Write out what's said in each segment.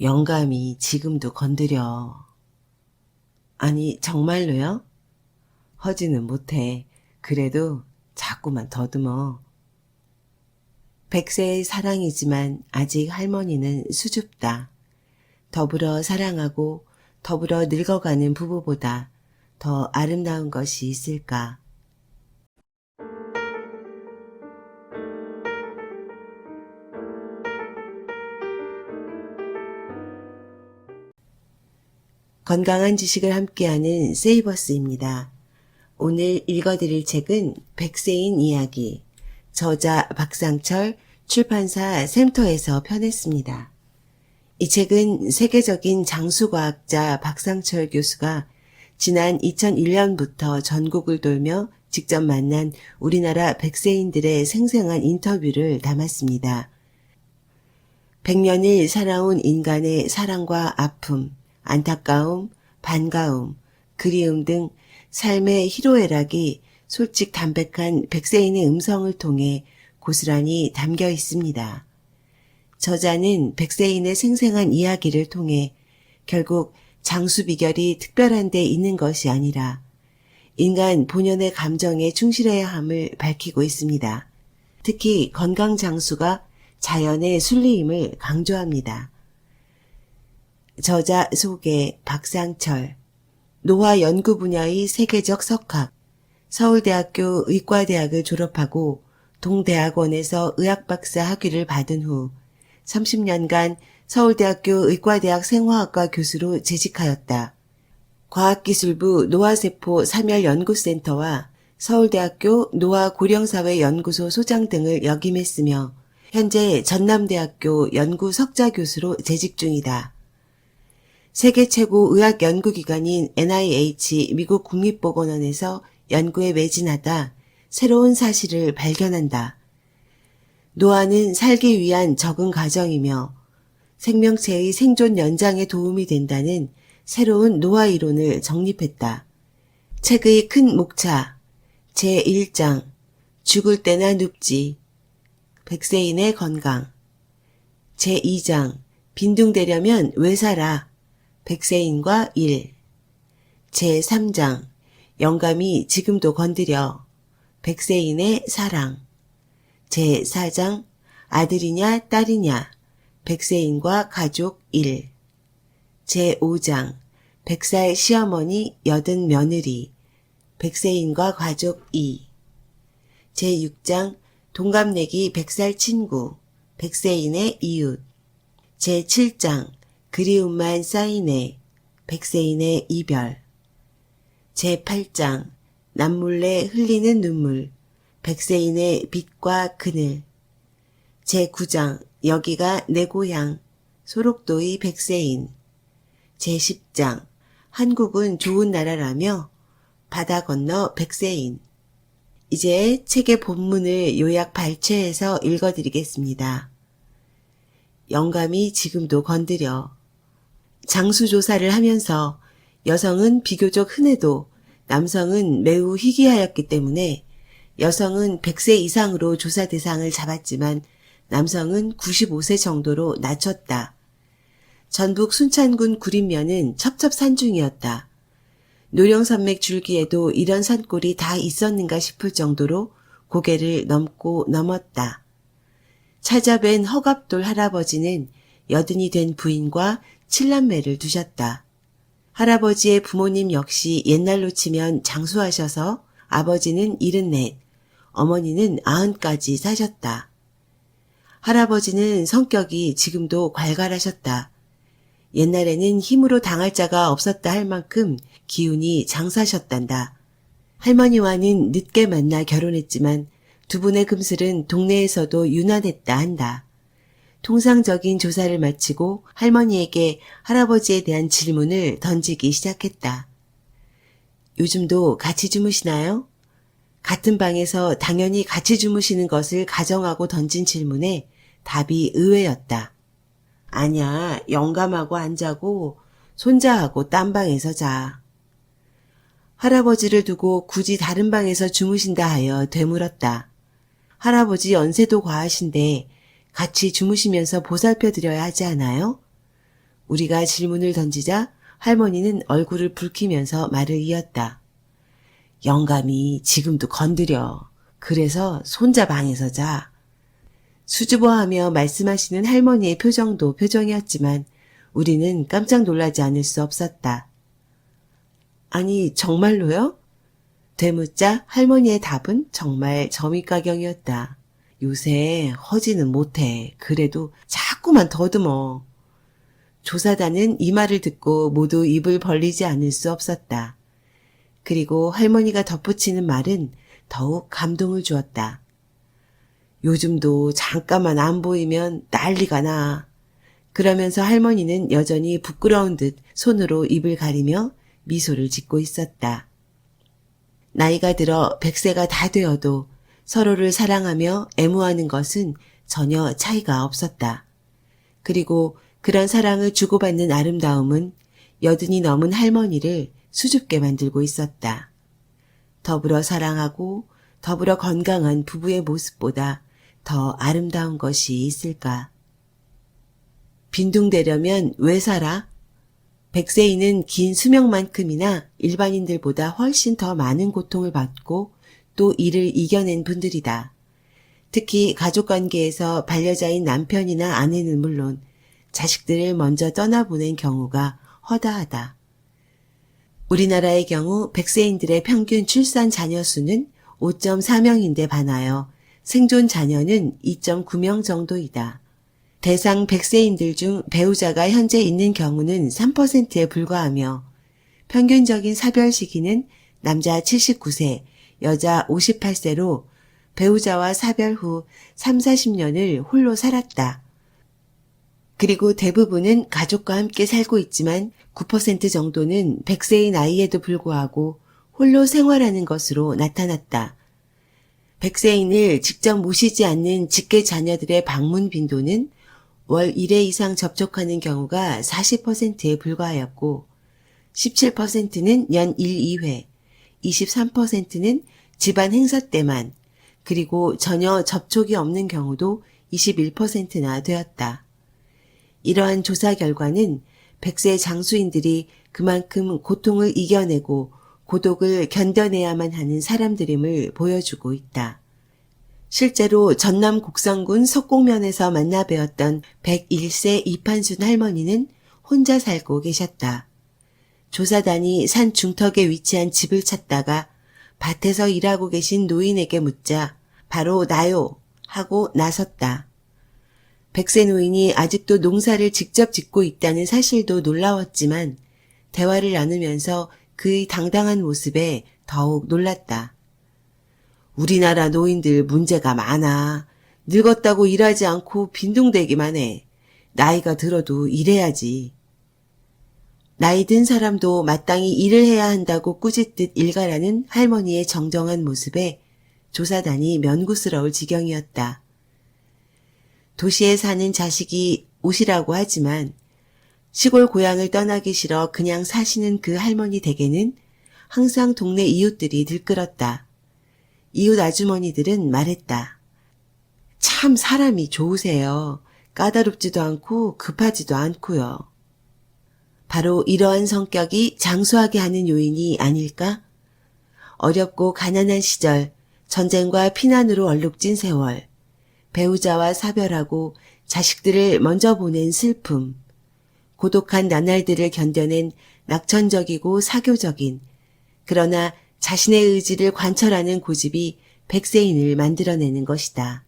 영감이 지금도 건드려. 아니, 정말로요? 허지는 못해. 그래도 자꾸만 더듬어. 백세의 사랑이지만 아직 할머니는 수줍다. 더불어 사랑하고 더불어 늙어가는 부부보다 더 아름다운 것이 있을까? 건강한 지식을 함께하는 세이버스입니다. 오늘 읽어드릴 책은 백세인 이야기, 저자 박상철, 출판사 샘터에서 펴냈습니다. 이 책은 세계적인 장수과학자 박상철 교수가 지난 2001년부터 전국을 돌며 직접 만난 우리나라 백세인들의 생생한 인터뷰를 담았습니다. 백년을 살아온 인간의 사랑과 아픔, 안타까움, 반가움, 그리움 등 삶의 희로애락이 솔직 담백한 백세인의 음성을 통해 고스란히 담겨 있습니다. 저자는 백세인의 생생한 이야기를 통해 결국 장수 비결이 특별한 데 있는 것이 아니라 인간 본연의 감정에 충실해야 함을 밝히고 있습니다. 특히 건강 장수가 자연의 순리임을 강조합니다. 저자 소개 박상철 노화 연구 분야의 세계적 석학 서울대학교 의과대학을 졸업하고 동대학원에서 의학박사 학위를 받은 후 30년간 서울대학교 의과대학 생화학과 교수로 재직하였다. 과학기술부 노화세포 삼열연구센터와 서울대학교 노화고령사회연구소 소장 등을 역임했으며 현재 전남대학교 연구석자 교수로 재직 중이다. 세계 최고 의학 연구기관인 NIH 미국 국립보건원에서 연구에 매진하다 새로운 사실을 발견한다. 노화는 살기 위한 적응 과정이며 생명체의 생존 연장에 도움이 된다는 새로운 노화 이론을 정립했다. 책의 큰 목차 제1장 죽을 때나 눕지 백세인의 건강 제2장 빈둥대려면 왜 살아 백세인과 일. 제3장. 영감이 지금도 건드려 백세인의 사랑. 제4장. 아들이냐 딸이냐. 백세인과 가족 1 제5장. 백살 시어머니 여든 며느리. 백세인과 가족 2 제6장. 동갑내기 백살 친구. 백세인의 이웃. 제7장 그리움만 쌓이네. 백세인의 이별. 제8장 남몰래 흘리는 눈물. 백세인의 빛과 그늘. 제9장 여기가 내 고향. 소록도의 백세인. 제10장 한국은 좋은 나라라며 바다 건너 백세인. 이제 책의 본문을 요약 발췌해서 읽어드리겠습니다. 영감이 지금도 건드려 장수조사를 하면서 여성은 비교적 흔해도 남성은 매우 희귀하였기 때문에 여성은 100세 이상으로 조사 대상을 잡았지만 남성은 95세 정도로 낮췄다. 전북 순천군 구림면은 첩첩산중이었다. 노령산맥 줄기에도 이런 산골이 다 있었는가 싶을 정도로 고개를 넘고 넘었다. 찾아뵌 허갑돌 할아버지는 여든이 된 부인과 칠남매를 두셨다. 할아버지의 부모님 역시 옛날로 치면 장수하셔서 아버지는 74, 어머니는 90까지 사셨다. 할아버지는 성격이 지금도 괄괄하셨다. 옛날에는 힘으로 당할 자가 없었다 할 만큼 기운이 장사셨단다. 할머니와는 늦게 만나 결혼했지만 두 분의 금슬은 동네에서도 유난했다 한다. 통상적인 조사를 마치고 할머니에게 할아버지에 대한 질문을 던지기 시작했다. 요즘도 같이 주무시나요? 같은 방에서 당연히 같이 주무시는 것을 가정하고 던진 질문에 답이 의외였다. 아냐, 영감하고 안 자고 손자하고 딴 방에서 자. 할아버지를 두고 굳이 다른 방에서 주무신다 하여 되물었다. 할아버지 연세도 과하신데 같이 주무시면서 보살펴 드려야 하지 않아요? 우리가 질문을 던지자 할머니는 얼굴을 붉히면서 말을 이었다. 영감이 지금도 건드려. 그래서 손자 방에서 자. 수줍어하며 말씀하시는 할머니의 표정도 표정이었지만 우리는 깜짝 놀라지 않을 수 없었다. 아니, 정말로요? 되묻자 할머니의 답은 정말 점입가경이었다. 요새 허지는 못해. 그래도 자꾸만 더듬어. 조사단은 이 말을 듣고 모두 입을 벌리지 않을 수 없었다. 그리고 할머니가 덧붙이는 말은 더욱 감동을 주었다. 요즘도 잠깐만 안 보이면 난리가 나. 그러면서 할머니는 여전히 부끄러운 듯 손으로 입을 가리며 미소를 짓고 있었다. 나이가 들어 백세가 다 되어도 서로를 사랑하며 애무하는 것은 전혀 차이가 없었다. 그리고 그런 사랑을 주고받는 아름다움은 여든이 넘은 할머니를 수줍게 만들고 있었다. 더불어 사랑하고 더불어 건강한 부부의 모습보다 더 아름다운 것이 있을까? 빈둥대려면 왜 살아? 백세인은 긴 수명만큼이나 일반인들보다 훨씬 더 많은 고통을 받고 또 이를 이겨낸 분들이다. 특히 가족관계에서 반려자인 남편이나 아내는 물론 자식들을 먼저 떠나보낸 경우가 허다하다. 우리나라의 경우 백세인들의 평균 출산 자녀 수는 5.4명인데 반하여 생존 자녀는 2.9명 정도이다. 대상 백세인들 중 배우자가 현재 있는 경우는 3%에 불과하며 평균적인 사별 시기는 남자 79세, 여자 58세로 배우자와 사별 후 3, 40년을 홀로 살았다. 그리고 대부분은 가족과 함께 살고 있지만 9% 정도는 100세의 나이에도 불구하고 홀로 생활하는 것으로 나타났다. 백세인을 직접 모시지 않는 직계 자녀들의 방문 빈도는 월 1회 이상 접촉하는 경우가 40%에 불과하였고 17%는 연 1, 2회, 23%는 집안 행사 때만, 그리고 전혀 접촉이 없는 경우도 21%나 되었다. 이러한 조사 결과는 100세 장수인들이 그만큼 고통을 이겨내고 고독을 견뎌내야만 하는 사람들임을 보여주고 있다. 실제로 전남 곡성군 석곡면에서 만나 뵈었던 101세 이판순 할머니는 혼자 살고 계셨다. 조사단이 산 중턱에 위치한 집을 찾다가 밭에서 일하고 계신 노인에게 묻자 바로 나요 하고 나섰다. 백세 노인이 아직도 농사를 직접 짓고 있다는 사실도 놀라웠지만 대화를 나누면서 그의 당당한 모습에 더욱 놀랐다. 우리나라 노인들 문제가 많아. 늙었다고 일하지 않고 빈둥대기만 해. 나이가 들어도 일해야지. 나이 든 사람도 마땅히 일을 해야 한다고 꾸짖듯 일가라는 할머니의 정정한 모습에 조사단이 면구스러울 지경이었다. 도시에 사는 자식이 오시라고 하지만 시골 고향을 떠나기 싫어 그냥 사시는 그 할머니 댁에는 항상 동네 이웃들이 들끓었다. 이웃 아주머니들은 말했다. 참 사람이 좋으세요. 까다롭지도 않고 급하지도 않고요. 바로 이러한 성격이 장수하게 하는 요인이 아닐까? 어렵고 가난한 시절, 전쟁과 피난으로 얼룩진 세월, 배우자와 사별하고 자식들을 먼저 보낸 슬픔, 고독한 나날들을 견뎌낸 낙천적이고 사교적인, 그러나 자신의 의지를 관철하는 고집이 백세인을 만들어내는 것이다.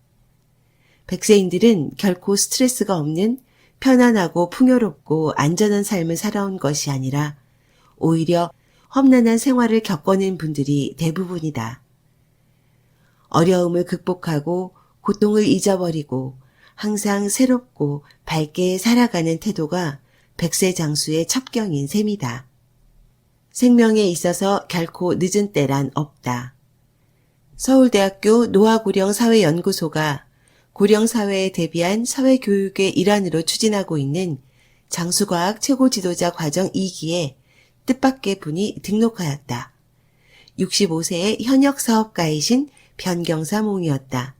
백세인들은 결코 스트레스가 없는 편안하고 풍요롭고 안전한 삶을 살아온 것이 아니라 오히려 험난한 생활을 겪어낸 분들이 대부분이다. 어려움을 극복하고 고통을 잊어버리고 항상 새롭고 밝게 살아가는 태도가 백세 장수의 첩경인 셈이다. 생명에 있어서 결코 늦은 때란 없다. 서울대학교 노화고령 사회연구소가 고령 사회에 대비한 사회 교육의 일환으로 추진하고 있는 장수과학 최고 지도자 과정 2기에 뜻밖의 분이 등록하였다. 65세의 현역 사업가이신 변경사 몽이었다.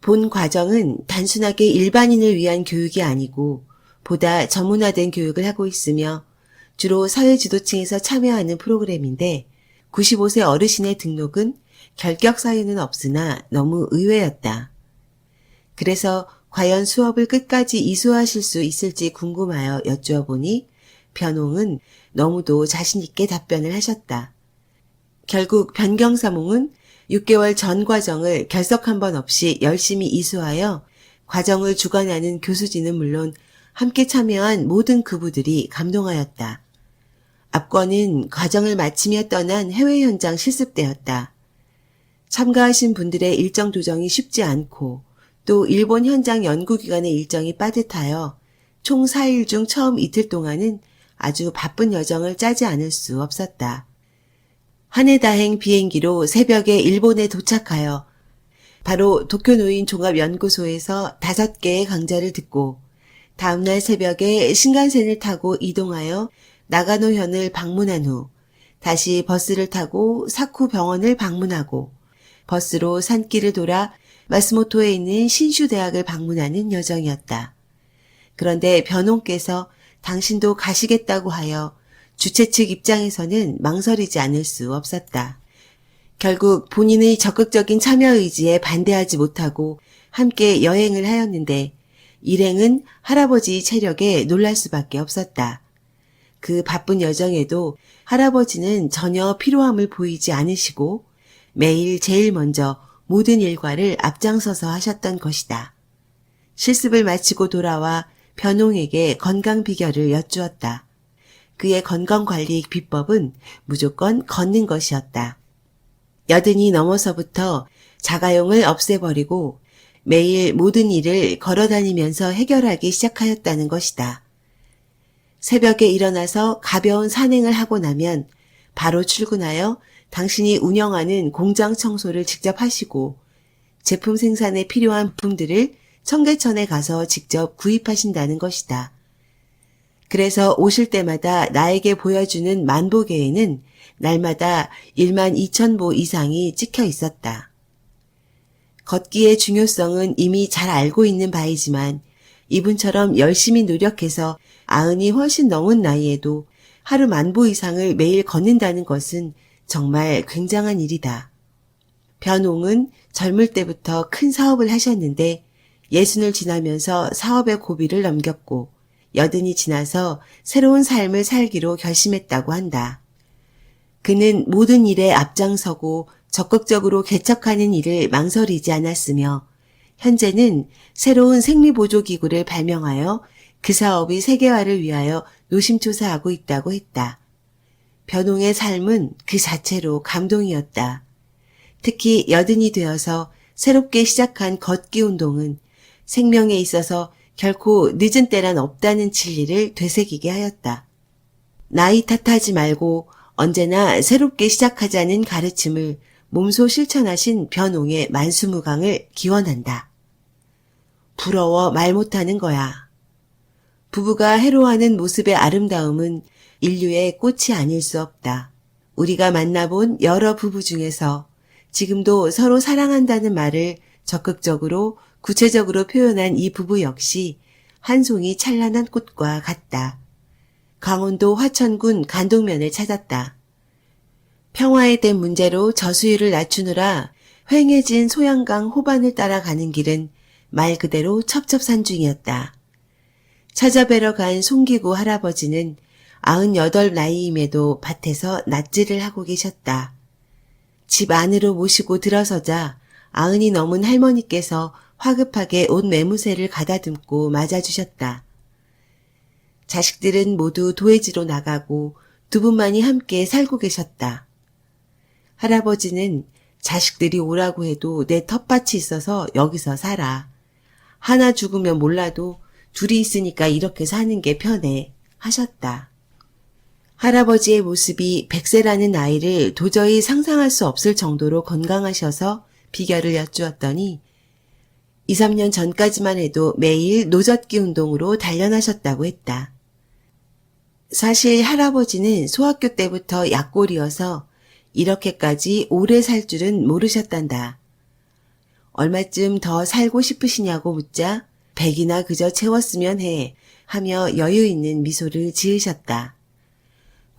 본 과정은 단순하게 일반인을 위한 교육이 아니고 보다 전문화된 교육을 하고 있으며 주로 사회 지도층에서 참여하는 프로그램인데 95세 어르신의 등록은 결격 사유는 없으나 너무 의외였다. 그래서 과연 수업을 끝까지 이수하실 수 있을지 궁금하여 여쭈어 보니 변홍은 너무도 자신있게 답변을 하셨다. 결국 변경사몽은 6개월 전 과정을 결석 한 번 없이 열심히 이수하여 과정을 주관하는 교수진은 물론 함께 참여한 모든 그부들이 감동하였다. 앞권은 과정을 마치며 떠난 해외 현장 실습대였다. 참가하신 분들의 일정 조정이 쉽지 않고 또 일본 현장 연구기관의 일정이 빠듯하여 총 4일 중 처음 이틀 동안은 아주 바쁜 여정을 짜지 않을 수 없었다. 한해다행 비행기로 새벽에 일본에 도착하여 바로 도쿄 노인 종합 연구소에서 다섯 개의 강좌를 듣고 다음날 새벽에 신간센을 타고 이동하여 나가노현을 방문한 후 다시 버스를 타고 사쿠 병원을 방문하고 버스로 산길을 돌아 마스모토에 있는 신슈 대학을 방문하는 여정이었다. 그런데 변홍께서 당신도 가시겠다고 하여 주최 측 입장에서는 망설이지 않을 수 없었다. 결국 본인의 적극적인 참여 의지에 반대하지 못하고 함께 여행을 하였는데 일행은 할아버지 체력에 놀랄 수밖에 없었다. 그 바쁜 여정에도 할아버지는 전혀 피로함을 보이지 않으시고 매일 제일 먼저 모든 일과를 앞장서서 하셨던 것이다. 실습을 마치고 돌아와 변홍에게 건강 비결을 여쭈었다. 그의 건강 관리 비법은 무조건 걷는 것이었다. 여든이 넘어서부터 자가용을 없애버리고 매일 모든 일을 걸어 다니면서 해결하기 시작하였다는 것이다. 새벽에 일어나서 가벼운 산행을 하고 나면 바로 출근하여 당신이 운영하는 공장 청소를 직접 하시고 제품 생산에 필요한 부품들을 청계천에 가서 직접 구입하신다는 것이다. 그래서 오실 때마다 나에게 보여주는 만보계에는 날마다 1만 2천 보 이상이 찍혀 있었다. 걷기의 중요성은 이미 잘 알고 있는 바이지만 이분처럼 열심히 노력해서 아흔이 훨씬 넘은 나이에도 하루 만보 이상을 매일 걷는다는 것은 정말 굉장한 일이다. 변홍은 젊을 때부터 큰 사업을 하셨는데 예순을 지나면서 사업의 고비를 넘겼고 여든이 지나서 새로운 삶을 살기로 결심했다고 한다. 그는 모든 일에 앞장서고 적극적으로 개척하는 일을 망설이지 않았으며 현재는 새로운 생리보조기구를 발명하여 그 사업의 세계화를 위하여 노심초사하고 있다고 했다. 변홍의 삶은 그 자체로 감동이었다. 특히 여든이 되어서 새롭게 시작한 걷기 운동은 생명에 있어서 결코 늦은 때란 없다는 진리를 되새기게 하였다. 나이 탓하지 말고 언제나 새롭게 시작하자는 가르침을 몸소 실천하신 변홍의 만수무강을 기원한다. 부러워 말 못하는 거야. 부부가 해로하는 모습의 아름다움은 인류의 꽃이 아닐 수 없다. 우리가 만나본 여러 부부 중에서 지금도 서로 사랑한다는 말을 적극적으로 구체적으로 표현한 이 부부 역시 한 송이 찬란한 꽃과 같다. 강원도 화천군 간동면을 찾았다. 평화에 된 문제로 저수율을 낮추느라 휑해진 소양강 호반을 따라가는 길은 말 그대로 첩첩산중이었다. 찾아뵈러 간 송기구 할아버지는 98 나이임에도 밭에서 낫지를 하고 계셨다. 집 안으로 모시고 들어서자 아흔이 넘은 할머니께서 화급하게 옷 매무새를 가다듬고 맞아주셨다. 자식들은 모두 도해지로 나가고 두 분만이 함께 살고 계셨다. 할아버지는 자식들이 오라고 해도 내 텃밭이 있어서 여기서 살아. 하나 죽으면 몰라도 둘이 있으니까 이렇게 사는 게 편해. 하셨다. 할아버지의 모습이 백세라는 나이를 도저히 상상할 수 없을 정도로 건강하셔서 비결을 여쭈었더니 2, 3년 전까지만 해도 매일 노젓기 운동으로 단련하셨다고 했다. 사실 할아버지는 소학교 때부터 약골이어서 이렇게까지 오래 살 줄은 모르셨단다. 얼마쯤 더 살고 싶으시냐고 묻자 백이나 그저 채웠으면 해 하며 여유 있는 미소를 지으셨다.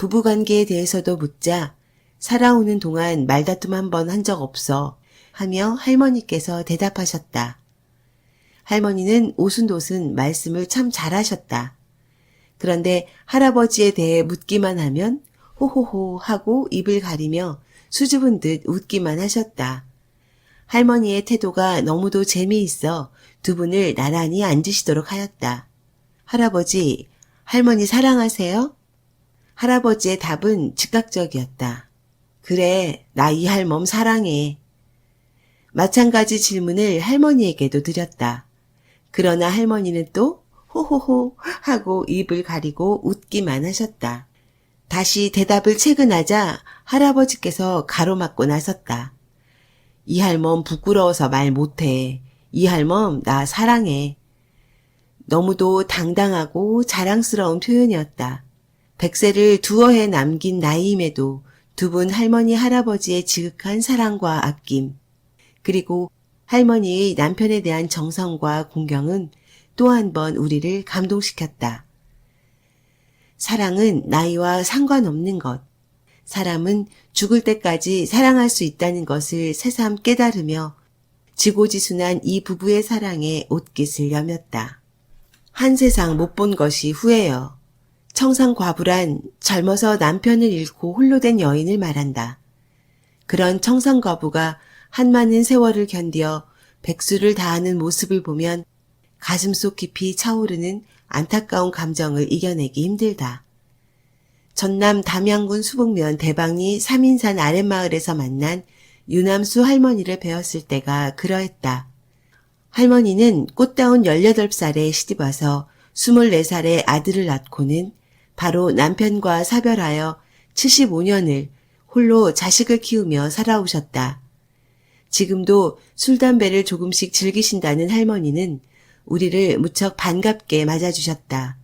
부부관계에 대해서도 묻자 살아오는 동안 말다툼 한 번 한 적 없어 하며 할머니께서 대답하셨다. 할머니는 오순도순 말씀을 참 잘하셨다. 그런데 할아버지에 대해 묻기만 하면 호호호 하고 입을 가리며 수줍은 듯 웃기만 하셨다. 할머니의 태도가 너무도 재미있어 두 분을 나란히 앉으시도록 하였다. 할아버지, 할머니 사랑하세요? 할아버지의 답은 즉각적이었다. 그래, 나 이 할멈 사랑해. 마찬가지 질문을 할머니에게도 드렸다. 그러나 할머니는 또 호호호 하고 입을 가리고 웃기만 하셨다. 다시 대답을 채근하자 할아버지께서 가로막고 나섰다. 이 할멈 부끄러워서 말 못해. 이 할멈 나 사랑해. 너무도 당당하고 자랑스러운 표현이었다. 백세를 두어 해 남긴 나이임에도 두 분 할머니 할아버지의 지극한 사랑과 아낌, 그리고 할머니의 남편에 대한 정성과 공경은 또 한 번 우리를 감동시켰다. 사랑은 나이와 상관없는 것. 사람은 죽을 때까지 사랑할 수 있다는 것을 새삼 깨달으며 지고지순한 이 부부의 사랑에 옷깃을 여몄다. 한 세상 못 본 것이 후회여. 청상과부란 젊어서 남편을 잃고 홀로 된 여인을 말한다. 그런 청상과부가 한 많은 세월을 견디어 백수를 다하는 모습을 보면 가슴속 깊이 차오르는 안타까운 감정을 이겨내기 힘들다. 전남 담양군 수북면 대방리 삼인산 아랫마을에서 만난 유남수 할머니를 배웠을 때가 그러했다. 할머니는 꽃다운 18살에 시집와서 24살에 아들을 낳고는 바로 남편과 사별하여 75년을 홀로 자식을 키우며 살아오셨다. 지금도 술, 담배를 조금씩 즐기신다는 할머니는 우리를 무척 반갑게 맞아주셨다.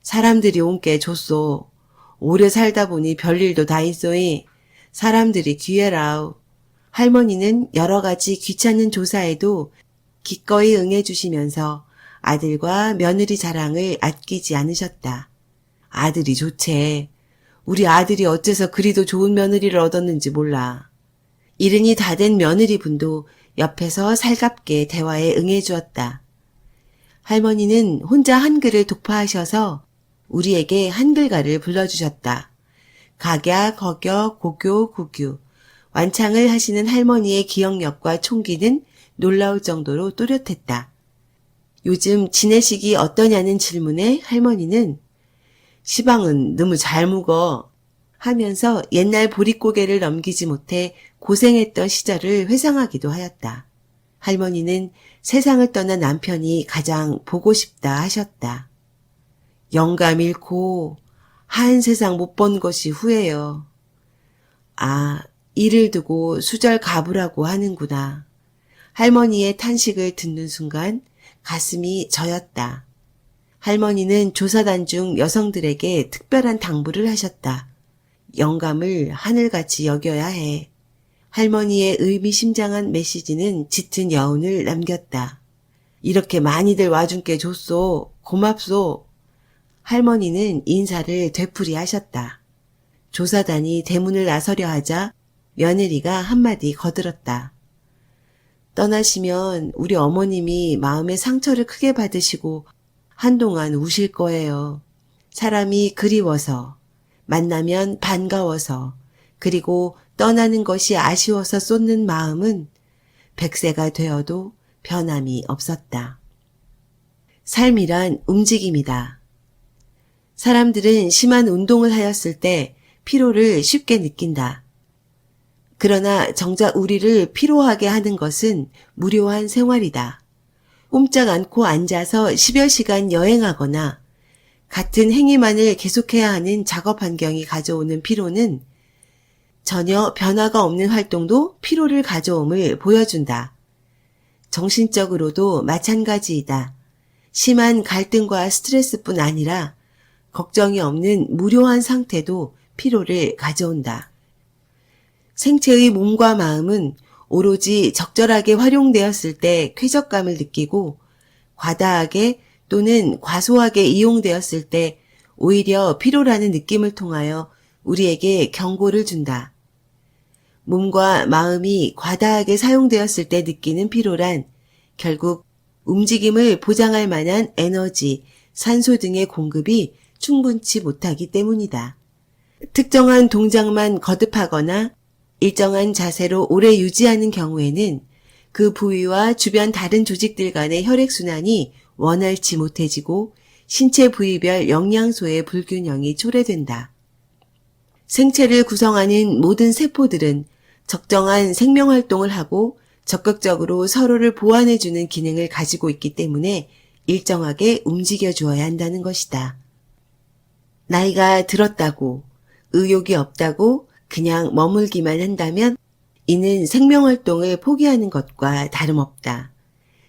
사람들이 온께 줬소. 오래 살다 보니 별일도 다 있소이. 사람들이 귀해라우. 할머니는 여러 가지 귀찮은 조사에도 기꺼이 응해주시면서 아들과 며느리 자랑을 아끼지 않으셨다. 아들이 좋체. 우리 아들이 어째서 그리도 좋은 며느리를 얻었는지 몰라. 이른이 다 된 며느리 분도 옆에서 살갑게 대화에 응해 주었다. 할머니는 혼자 한글을 독파하셔서 우리에게 한글가를 불러주셨다. 각야, 거겨, 고교, 구규. 완창을 하시는 할머니의 기억력과 총기는 놀라울 정도로 또렷했다. 요즘 지내시기 어떠냐는 질문에 할머니는 시방은 너무 잘 묵어 하면서 옛날 보릿고개를 넘기지 못해 고생했던 시절을 회상하기도 하였다. 할머니는 세상을 떠난 남편이 가장 보고 싶다 하셨다. 영감 잃고 한 세상 못 본 것이 후회요. 아, 이를 두고 수절 가부라고 하는구나. 할머니의 탄식을 듣는 순간 가슴이 저였다. 할머니는 조사단 중 여성들에게 특별한 당부를 하셨다. 영감을 하늘같이 여겨야 해. 할머니의 의미심장한 메시지는 짙은 여운을 남겼다. 이렇게 많이들 와준께 줬소. 고맙소. 할머니는 인사를 되풀이 하셨다. 조사단이 대문을 나서려 하자 며느리가 한마디 거들었다. 떠나시면 우리 어머님이 마음의 상처를 크게 받으시고 한동안 우실 거예요. 사람이 그리워서, 만나면 반가워서, 그리고 떠나는 것이 아쉬워서 쏟는 마음은 백세가 되어도 변함이 없었다. 삶이란 움직임이다. 사람들은 심한 운동을 하였을 때 피로를 쉽게 느낀다. 그러나 정작 우리를 피로하게 하는 것은 무료한 생활이다. 꼼짝 않고 앉아서 10여 시간 여행하거나 같은 행위만을 계속해야 하는 작업 환경이 가져오는 피로는 전혀 변화가 없는 활동도 피로를 가져옴을 보여준다. 정신적으로도 마찬가지이다. 심한 갈등과 스트레스뿐 아니라 걱정이 없는 무료한 상태도 피로를 가져온다. 생체의 몸과 마음은 오로지 적절하게 활용되었을 때 쾌적감을 느끼고 과다하게 또는 과소하게 이용되었을 때 오히려 피로라는 느낌을 통하여 우리에게 경고를 준다. 몸과 마음이 과다하게 사용되었을 때 느끼는 피로란 결국 움직임을 보장할 만한 에너지, 산소 등의 공급이 충분치 못하기 때문이다. 특정한 동작만 거듭하거나 일정한 자세로 오래 유지하는 경우에는 그 부위와 주변 다른 조직들 간의 혈액순환이 원활치 못해지고 신체 부위별 영양소의 불균형이 초래된다. 생체를 구성하는 모든 세포들은 적정한 생명활동을 하고 적극적으로 서로를 보완해주는 기능을 가지고 있기 때문에 일정하게 움직여 주어야 한다는 것이다. 나이가 들었다고, 의욕이 없다고 그냥 머물기만 한다면 이는 생명활동을 포기하는 것과 다름없다.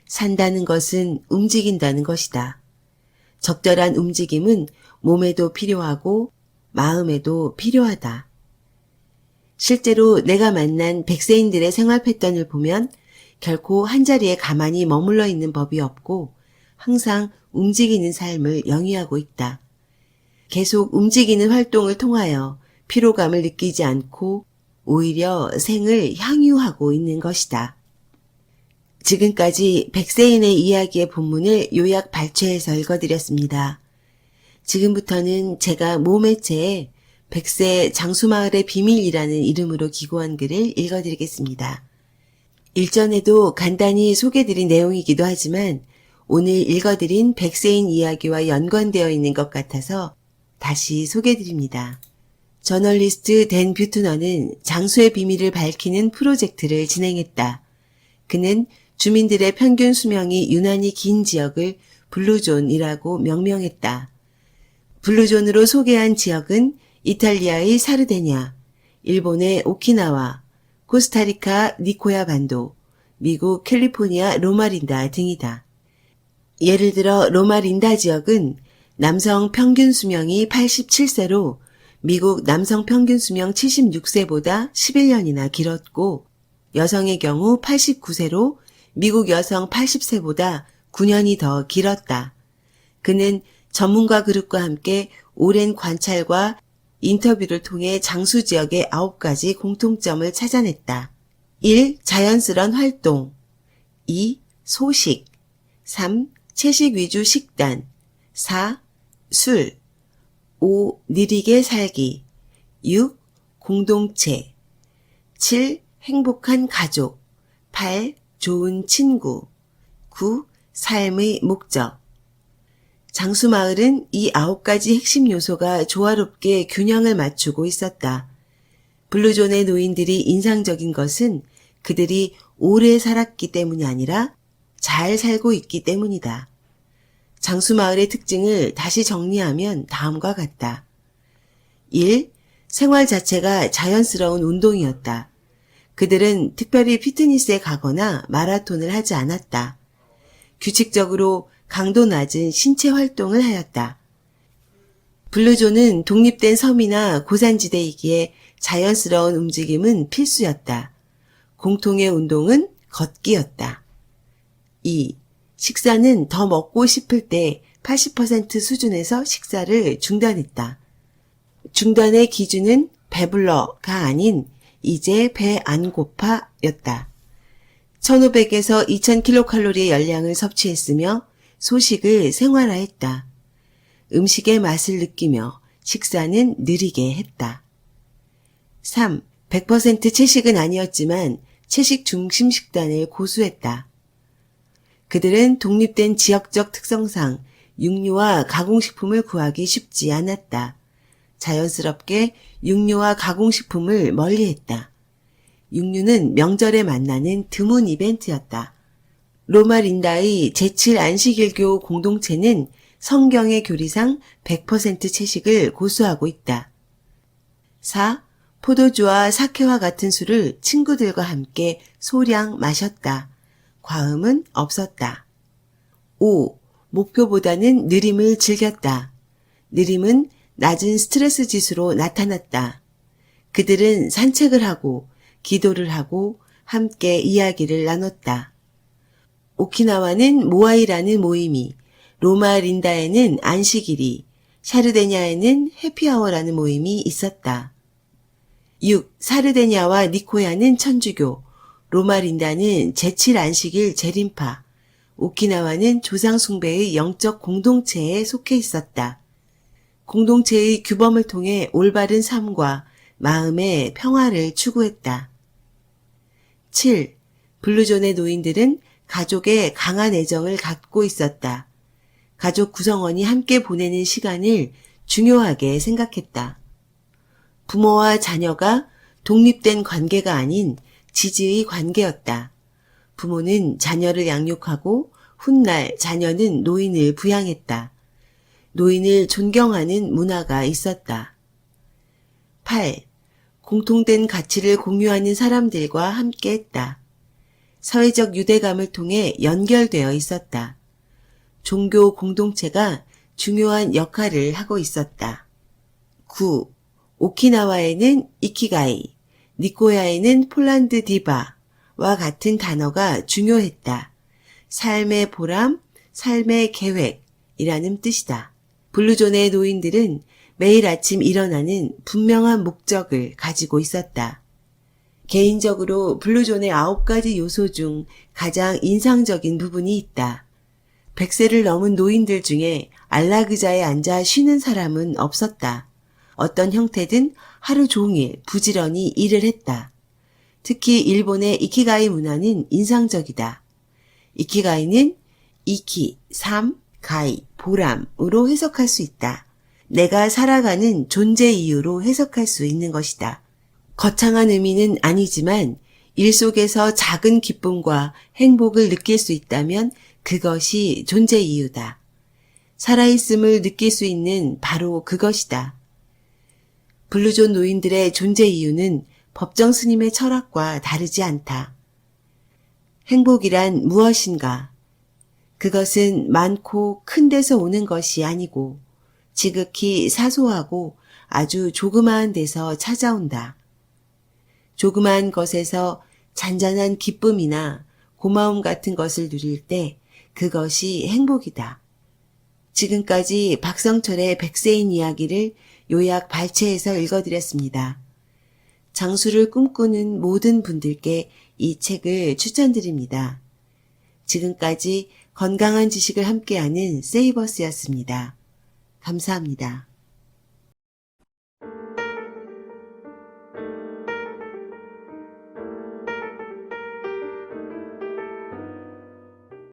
산다는 것은 움직인다는 것이다. 적절한 움직임은 몸에도 필요하고 마음에도 필요하다. 실제로 내가 만난 백세인들의 생활 패턴을 보면 결코 한자리에 가만히 머물러 있는 법이 없고 항상 움직이는 삶을 영위하고 있다. 계속 움직이는 활동을 통하여 피로감을 느끼지 않고 오히려 생을 향유하고 있는 것이다. 지금까지 백세인의 이야기의 본문을 요약 발췌해서 읽어드렸습니다. 지금부터는 제가 모매체에 백세 장수마을의 비밀이라는 이름으로 기고한 글을 읽어드리겠습니다. 일전에도 간단히 소개드린 내용이기도 하지만 오늘 읽어드린 백세인 이야기와 연관되어 있는 것 같아서 다시 소개드립니다. 저널리스트 댄 뷰트너는 장수의 비밀을 밝히는 프로젝트를 진행했다. 그는 주민들의 평균 수명이 유난히 긴 지역을 블루존이라고 명명했다. 블루존으로 소개한 지역은 이탈리아의 사르데냐, 일본의 오키나와, 코스타리카 니코야 반도, 미국 캘리포니아 로마린다 등이다. 예를 들어 로마린다 지역은 남성 평균 수명이 87세로 미국 남성 평균 수명 76세보다 11년이나 길었고 여성의 경우 89세로 미국 여성 80세보다 9년이 더 길었다. 그는 전문가 그룹과 함께 오랜 관찰과 인터뷰를 통해 장수 지역의 9가지 공통점을 찾아냈다. 1. 자연스런 활동 2. 소식 3. 채식 위주 식단 4. 술 5. 느리게 살기 6. 공동체 7. 행복한 가족 8. 좋은 친구 9. 삶의 목적 장수마을은 이 아홉 가지 핵심 요소가 조화롭게 균형을 맞추고 있었다. 블루존의 노인들이 인상적인 것은 그들이 오래 살았기 때문이 아니라 잘 살고 있기 때문이다. 장수마을의 특징을 다시 정리하면 다음과 같다. 1. 생활 자체가 자연스러운 운동이었다. 그들은 특별히 피트니스에 가거나 마라톤을 하지 않았다. 규칙적으로 강도 낮은 신체 활동을 하였다. 블루존은 독립된 섬이나 고산지대이기에 자연스러운 움직임은 필수였다. 공통의 운동은 걷기였다. 2. 식사는 더 먹고 싶을 때 80% 수준에서 식사를 중단했다. 중단의 기준은 배불러가 아닌 이제 배 안 고파였다. 1500에서 2000kcal의 열량을 섭취했으며 소식을 생활화했다. 음식의 맛을 느끼며 식사는 느리게 했다. 3. 100% 채식은 아니었지만 채식 중심 식단을 고수했다. 그들은 독립된 지역적 특성상 육류와 가공식품을 구하기 쉽지 않았다. 자연스럽게 육류와 가공식품을 멀리했다. 육류는 명절에 만나는 드문 이벤트였다. 로마 린다의 제7 안식일교 공동체는 성경의 교리상 100% 채식을 고수하고 있다. 4. 포도주와 사케와 같은 술을 친구들과 함께 소량 마셨다. 과음은 없었다. 5. 목표보다는 느림을 즐겼다. 느림은 낮은 스트레스 지수로 나타났다. 그들은 산책을 하고 기도를 하고 함께 이야기를 나눴다. 오키나와는 모아이라는 모임이 로마 린다에는 안식일이, 샤르데냐에는 해피아워라는 모임이 있었다. 6. 사르데냐와 니코야는 천주교, 로마 린다는 제7 안식일 재림파, 오키나와는 조상숭배의 영적 공동체에 속해 있었다. 공동체의 규범을 통해 올바른 삶과 마음의 평화를 추구했다. 7. 블루존의 노인들은 가족의 강한 애정을 갖고 있었다. 가족 구성원이 함께 보내는 시간을 중요하게 생각했다. 부모와 자녀가 독립된 관계가 아닌 지지의 관계였다. 부모는 자녀를 양육하고 훗날 자녀는 노인을 부양했다. 노인을 존경하는 문화가 있었다. 8. 공통된 가치를 공유하는 사람들과 함께 했다. 사회적 유대감을 통해 연결되어 있었다. 종교 공동체가 중요한 역할을 하고 있었다. 9. 오키나와에는 이키가이, 니코야에는 폴란드 디바와 같은 단어가 중요했다. 삶의 보람, 삶의 계획이라는 뜻이다. 블루존의 노인들은 매일 아침 일어나는 분명한 목적을 가지고 있었다. 개인적으로 블루존의 아홉 가지 요소 중 가장 인상적인 부분이 있다. 100세를 넘은 노인들 중에 안락의자에 앉아 쉬는 사람은 없었다. 어떤 형태든 하루 종일 부지런히 일을 했다. 특히 일본의 이키가이 문화는 인상적이다. 이키가이는 이키, 삶, 가이, 보람으로 해석할 수 있다. 내가 살아가는 존재 이유로 해석할 수 있는 것이다. 거창한 의미는 아니지만 일 속에서 작은 기쁨과 행복을 느낄 수 있다면 그것이 존재 이유다. 살아있음을 느낄 수 있는 바로 그것이다. 블루존 노인들의 존재 이유는 법정 스님의 철학과 다르지 않다. 행복이란 무엇인가? 그것은 많고 큰 데서 오는 것이 아니고 지극히 사소하고 아주 조그마한 데서 찾아온다. 조그마한 것에서 잔잔한 기쁨이나 고마움 같은 것을 누릴 때 그것이 행복이다. 지금까지 박성철의 백세인 이야기를 요약 발췌해서 읽어드렸습니다. 장수를 꿈꾸는 모든 분들께 이 책을 추천드립니다. 지금까지 건강한 지식을 함께하는 세이버스였습니다. 감사합니다.